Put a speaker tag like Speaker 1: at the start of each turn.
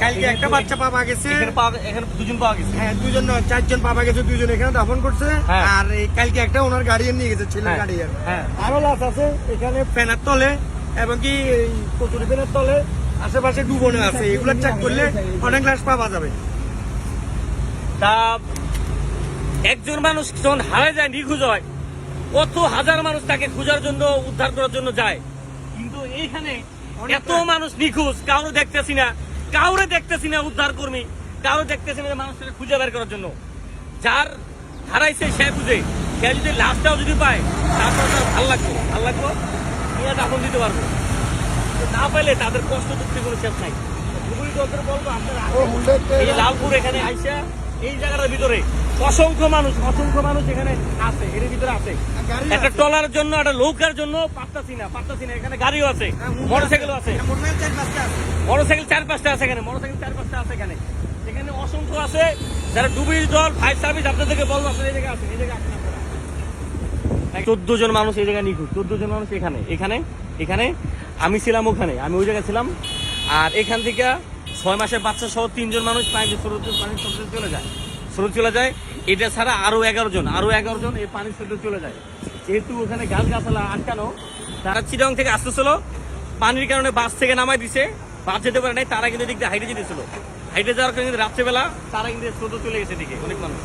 Speaker 1: কালকে একটা বাচ্চা পাওয়া গেছে।
Speaker 2: এখানে দুজন পাওয়া গেছে।
Speaker 1: হ্যাঁ দুজন চারজন পাওয়া গেছে দুজন এখানে দাফন করছে।
Speaker 2: হ্যাঁ।
Speaker 1: আর কালকে একটা ওনার গাড়িয়ান নিয়ে গেছে ছেলের
Speaker 2: হ্যাঁ,
Speaker 1: গাড়িয়ান
Speaker 2: হ্যাঁ।
Speaker 1: আরও লাশ আছে এখানে ফ্যানের তলে এবং কি কচুরি ফ্যানের তলে আশেপাশে ডুবনে আছে। এগুলো চেক করলে অনেক লাশ পাওয়া যাবে।
Speaker 2: তা একজন মানুষ যখন হারায় যায় নিখোঁজ হয় কত হাজার মানুষ তাকে খোঁজার জন্য উদ্ধার করার জন্য যায়। কিন্তু এইখানে এত মানুষ নিখোঁজ কাউরে দেখতেছি না। কাউরে দেখতেছি না উদ্ধার কর্মী কাউরে দেখতেছি না মানুষটাকে খুঁজে বের করার জন্য। যার হারাইছে সে খুঁজে সে যদি লাশটাও যদি পায় তারপর তার ভালো লাগবে। ভালো লাগবে নিয়ে দাফন দিতে পারব। না পাইলে তাদের কষ্ট দুঃখে কোনো শেষ নাই। বলব আপনারা লালপুর এখানে আইসা এই জায়গাটার ভিতরে অসংখ্য মানুষ অসংখ্য মানুষ এখানে আছে এর ভিতরে আছে। একটা
Speaker 1: আছে।
Speaker 2: টলার জন্য একটা নৌকার জন্য পারতাছি না পারতাছি না এখানে গাড়িও আছে মোটরসাইকেলও আছে।
Speaker 1: মোটরসাইকেল চার পাঁচটা আছে।
Speaker 2: মোটরসাইকেল চার পাঁচটা আছে এখানে মোটরসাইকেল চার পাঁচটা আছে এখানে। এখানে অসংখ্য আছে যারা ডুবির দল ফায়ার সার্ভিস আপনাদেরকে বলব আপনারা এই জায়গায় আসেন এই জায়গায় আসেন চোদ্দ জন মানুষ এই জায়গায় নিখোঁজ চোদ্দ জন মানুষ এখানে এখানে এখানে। আমি ছিলাম ওখানে আমি ওই জায়গায় ছিলাম। আর এখান থেকে ছয় মাসের বাচ্চা সহ তিনজন মানুষ পানি চলে যায়। স্রোত চলে যায়, এটা ছাড়া আরও এগারো জন, আরও এগারো জন এই পানির স্রোতে চলে যায়। যেহেতু ওখানে গাছ গাছালা আটকানো, তারা চিরং থেকে আসতেছিল, পানির কারণে বাস থেকে নামাই দিছে, বাস যেতে পারে নাই, তারা কিন্তু এদিক দিয়ে হাইটে যেতেছিল। হাইটে যাওয়ার কারণে রাত্রেবেলা তারা কিন্তু স্রোত চলে গেছে এদিকে, অনেক মানুষ।